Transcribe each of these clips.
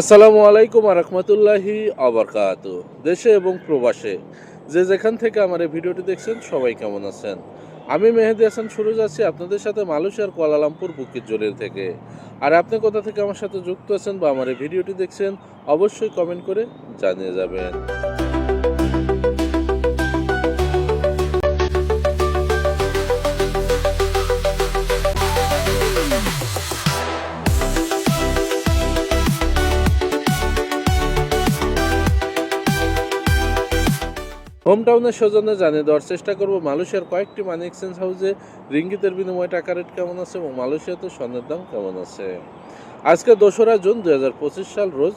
আসসালামু আলাইকুম রহমতুল্লাহি আবরকাত দেশে এবং প্রবাসে যে যেখান থেকে আমার এই ভিডিওটি দেখছেন, সবাই কেমন আছেন? আমি মেহেদি হাসান, শুরু যাচ্ছি আপনাদের সাথে মালয়েশিয়ার কোয়ালালামপুর বুকির জলিল থেকে। আর আপনি কোথা থেকে আমার সাথে যুক্ত আছেন বা আমার এই ভিডিওটি দেখছেন, অবশ্যই কমেন্ট করে জানিয়ে যাবেন। হোম টাউনের সৌজন্যে জানিয়ে দেওয়ার চেষ্টা করব, মালয়েশিয়ার কয়েকটি মানি এক্সচেঞ্জ হাউসে রিঙ্গিতের বিনিময়ে টাকা রেট কেমন আছে এবং মালয়েশিয়াতে স্বর্ণের দাম কেমন আছে? আজকে দোসরা জুন দু হাজার পঁচিশ সাল, রোজ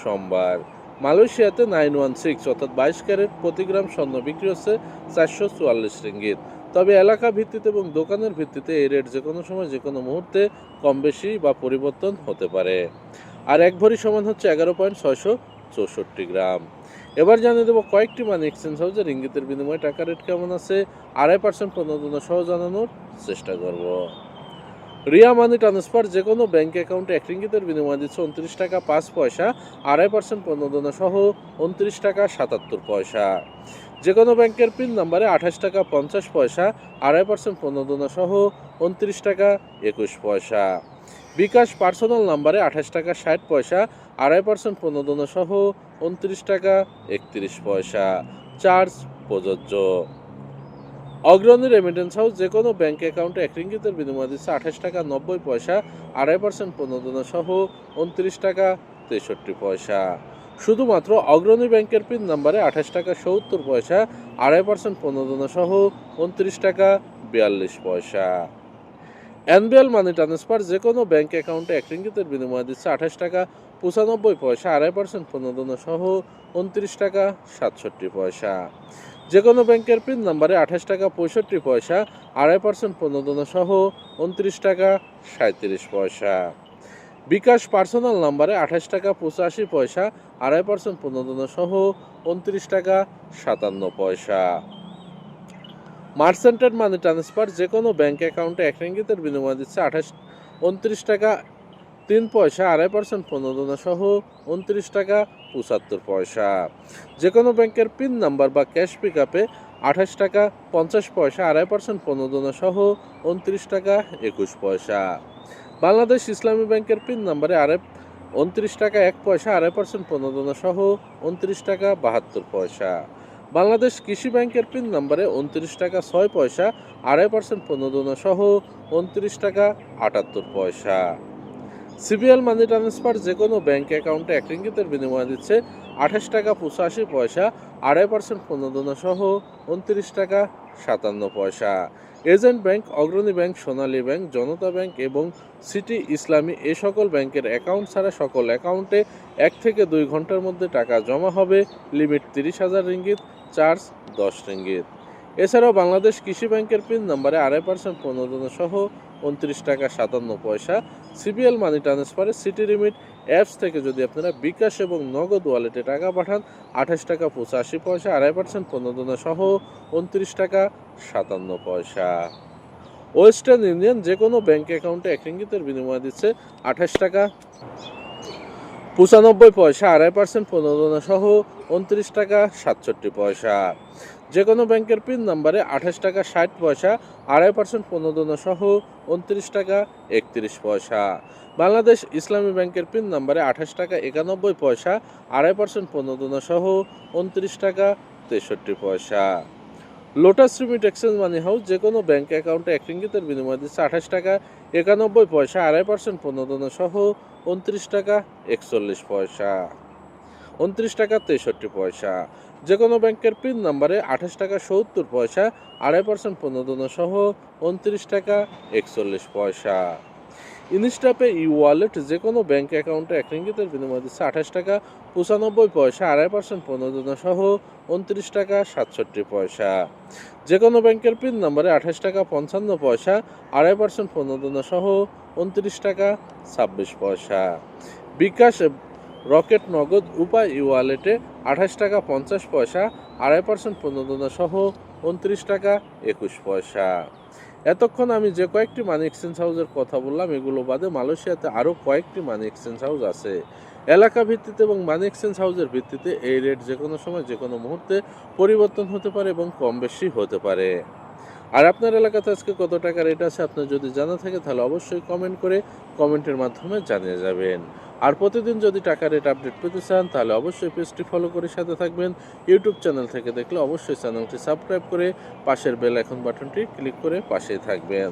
সোমবার। মালয়েশিয়াতে নাইন ওয়ান সিক্স অর্থাৎ বাইশ ক্যারেট প্রতি গ্রাম স্বর্ণ বিক্রি হচ্ছে চারশো চুয়াল্লিশ রিঙ্গিত। তবে এলাকা ভিত্তিতে এবং দোকানের ভিত্তিতে এই রেট যে কোনো সময় যে কোনো মুহূর্তে কম বেশি বা পরিবর্তন হতে পারে। আর এক ভরি সমান হচ্ছে এগারো পয়েন্ট ছয়শো চৌষট্টি গ্রাম। এবার জানিয়ে দেবো কয়েকটি মানি এক্সচেঞ্জ হাউসের ইঙ্গিতের বিনিময়ে টাকা রেট কেমন আছে? আড়াই পার্সেন্ট প্রণোদনা সহ জানানোর চেষ্টা করব। রিয়া মানি ট্রান্সফার যে কোনো ব্যাঙ্ক অ্যাকাউন্টে এক রিঙ্গিতের বিনিময় দিচ্ছে উনত্রিশ টাকা পাঁচ পয়সা, আড়াই পার্সেন্ট প্রণোদনা সহ উনত্রিশ টাকা সাতাত্তর পয়সা। যে কোনো ব্যাংকের পিন নাম্বারে আঠাশ টাকা পঞ্চাশ পয়সা, আড়াই পার্সেন্ট প্রণোদনা সহ উনত্রিশ টাকা একুশ পয়সা। বিকাশ পার্সোনাল নাম্বারে আঠাশ টাকা ষাট পয়সা, আড়াই পার্সেন্ট প্রণোদনা সহ উনত্রিশ টাকা একত্রিশ পয়সা। চার্জ প্রযোজ্য। অগ্রণী রেমিটেন্স হাউস যে কোনো ব্যাঙ্ক অ্যাকাউন্টে এক রিঙ্গিতের বিনিময় দিচ্ছে আঠাশ টাকা নব্বই পয়সা, আড়াই পার্সেন্ট প্রণোদনা সহ উনত্রিশ টাকা তেষট্টি পয়সা। শুধুমাত্র অগ্রণী ব্যাংকের পিন নাম্বারে আঠাশ টাকা সত্তর পয়সা, আড়াই পার্সেন্ট প্রণোদনা সহ উনত্রিশ টাকা বিয়াল্লিশ পয়সা। এনবিএল মানি ট্রান্সফার যে কোনো ব্যাঙ্ক অ্যাকাউন্টে এক রিঙ্গিতের বিনিময় দিচ্ছে আঠাশ টাকা পঁচানব্বই পয়সা, আড়াই পার্সেন্ট প্রণোদনা সহ উনত্রিশ টাকা সাতষট্টি পয়সা। যে কোনো ব্যাংকের পিন নাম্বারে আঠাশ টাকা পঁয়ষট্টি পয়সা, আড়াই পার্সেন্ট প্রণোদনা সহ উনত্রিশ টাকা সাঁত্রিশ পয়সা। বিকাশ পার্সোনাল নাম্বারে আঠাশ টাকা পঁচাশি পয়সা, আড়াই পার্সেন্ট প্রণোদনা সহ উনত্রিশ টাকা সাতান্ন পয়সা। মার্সেন্টেড মানি ট্রান্সফার যে কোনো ব্যাঙ্ক অ্যাকাউন্টে এক রিঙ্গিতের বিনিময় দিচ্ছে আঠাশ, উনত্রিশ টাকা, তিন পয়সা, আড়াই পার্সেন্ট প্রণোদনা সহ উনত্রিশ টাকা, পঁচাত্তর পয়সা। যে কোনো ব্যাংকের পিন নাম্বার বা ক্যাশ পিক আপে আঠাশ টাকা, পঞ্চাশ পয়সা, আড়াই পার্সেন্ট প্রণোদনা সহ উনত্রিশ টাকা, একুশ পয়সা। বাংলাদেশ ইসলামী ব্যাংকের পিন নাম্বারে আড়াই, উনত্রিশ টাকা, এক পয়সা, আড়াই পার্সেন্ট প্রণোদনা সহ উনত্রিশ টাকা, বাহাত্তর পয়সা। বাংলাদেশ কৃষি ব্যাংকের পিন নাম্বারে উনত্রিশ টাকা ছয় পয়সা, আড়াই পার্সেন্ট পণ্যদনা সহ উনত্রিশ টাকা আটাত্তর পয়সা। সিবিএল মানি ট্রান্সফার যে কোনো ব্যাঙ্ক অ্যাকাউন্টে এক রিঙ্গিতের বিনিময় দিচ্ছে আঠাশ টাকা পঁচাশি পয়সা, আড়াই পার্সেন্ট প্রণোদনা সহ উনত্রিশ টাকা সাতান্ন পয়সা। Agent bank, Agrani bank, Sonali bank, Janata bank এবং সিটি ইসলামী এ সকল ব্যাংকের অ্যাকাউন্ট ছাড়া সকল অ্যাকাউন্টে এক থেকে দুই ঘণ্টার মধ্যে টাকা জমা হবে। লিমিট তিরিশ হাজার রিঙ্গিত, চার্জ দশ রিঙ্গিত। এছাড়াও বাংলাদেশ কৃষি ব্যাংকের পিন নাম্বারে আড়াই পার্সেন্ট প্রণোদনা সহ উনত্রিশ টাকা সাতান্ন পয়সা। সিবিএল মানি ট্রান্সফারে সিটি লিমিট অ্যাপস থেকে যদি আপনারা বিকাশ এবং নগদ ওয়ালেটে টাকা পাঠান, আঠাশ টাকা পঁচাশি পয়সা, আড়াই পার্সেন্ট প্রণোদনা সহ উনত্রিশ টাকা সাতান্ন পয়সা। ওয়েস্টার্ন ইউনিয়ন যে কোনো ব্যাংক অ্যাকাউন্টে এক রিঙ্গিতের বিনিময় দিচ্ছে আঠাশ টাকা। পঁচানব্বই পয়সা, আড়াই পার্সেন্ট প্রণোদনা সহ উনত্রিশ টাকা সাতষট্টি পয়সা। যে কোনো ব্যাংকের পিন নাম্বারে আঠাশ টাকা, ষাট পয়সা, আড়াই পার্সেন্ট প্রণোদনা সহ উনত্রিশ টাকা, একত্রিশ পয়সা। বাংলাদেশ ইসলামী ব্যাংকের পিন নাম্বারে আঠাশ টাকা, একানব্বই পয়সা, আড়াই পার্সেন্ট প্রণোদনা সহ উনত্রিশ টাকা, তেষট্টি পয়সা। Lotus remit exchange money house যে কোনো ব্যাংক অ্যাকাউন্টে এক রিঙ্গিতের বিনিময় দিচ্ছে আঠাশ টাকা, একানব্বই পয়সা, আড়াই পার্সেন্ট প্রণোদনা সহ উনত্রিশ টাকা, একচল্লিশ পয়সা। উনত্রিশ টাকা, তেষট্টি পয়সা। যে কোনো ব্যাংকের পিন নাম্বারে আঠাশ টাকা সত্তর পয়সা, আড়াই পার্সেন্ট প্রণোদনা সহ উনত্রিশ টাকা একচল্লিশ পয়সা। ইনস্টাপে ই ওয়ালেট যে কোনো ব্যাংক অ্যাকাউন্টে এক রিঙ্গিতের বিনিময় দিচ্ছে আঠাশ টাকা পঁচানব্বই পয়সা, আড়াই পার্সেন্ট প্রণোদনা সহ উনত্রিশ টাকা সাতষট্টি পয়সা। যে কোনো ব্যাংকের পিন নাম্বারে আঠাশ টাকা পঞ্চান্ন পয়সা, আড়াই পার্সেন্ট প্রণোদনা সহ উনত্রিশ টাকা ছাব্বিশ পয়সা। বিকাশ রকেট নগদ উপায় ই ওয়ালেটে আঠাশ টাকা পঞ্চাশ পয়সা, আড়াই পার্সেন্ট প্রণোদনা সহ উনত্রিশ টাকা একুশ পয়সা। এতক্ষণ আমি যে কয়েকটি মানি এক্সচেঞ্জ হাউসের কথা বললাম, এগুলো বাদে মালয়েশিয়াতে আরও কয়েকটি মানি এক্সচেঞ্জ হাউস আছে। এলাকা ভিত্তিতে এবং মানি এক্সচেঞ্জ হাউসের ভিত্তিতে এই রেট যে কোনো সময় যে কোনো মুহূর্তে পরিবর্তন হতে পারে এবং কম বেশি হতে পারে। আর আপনার এলাকাতে আজকে কত টাকা রেট আছে আপনার যদি জানা থাকে তাহলে অবশ্যই কমেন্ট করে কমেন্টের মাধ্যমে জানিয়ে যাবেন। আর প্রতিদিন যদি টাকা রেট আপডেট পেতে চান তাহলে অবশ্যই পেজটি ফলো করে সাথে থাকবেন। ইউটিউব চ্যানেল থেকে দেখলে অবশ্যই চ্যানেলটি সাবস্ক্রাইব করে পাশের বেল এখন বাটনটি ক্লিক করে পাশে থাকবেন।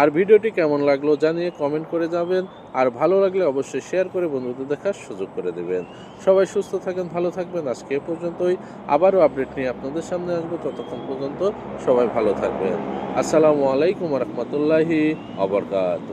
আর ভিডিওটি কেমন লাগল জানিয়ে কমেন্ট করে যাবেন, আর ভালো লাগলে অবশ্যই শেয়ার করে বন্ধুদের দেখার সুযোগ করে দেবেন। সবাই সুস্থ থাকেন, ভালো থাকবেন, আজকে এ পর্যন্তই। আবারও আপডেট নিয়ে আপনাদের সামনে আসব, ততক্ষণ পর্যন্ত সবাই ভালো থাকবেন। আসসালামু আলাইকুম রহমতুল্লাহি আবরকাত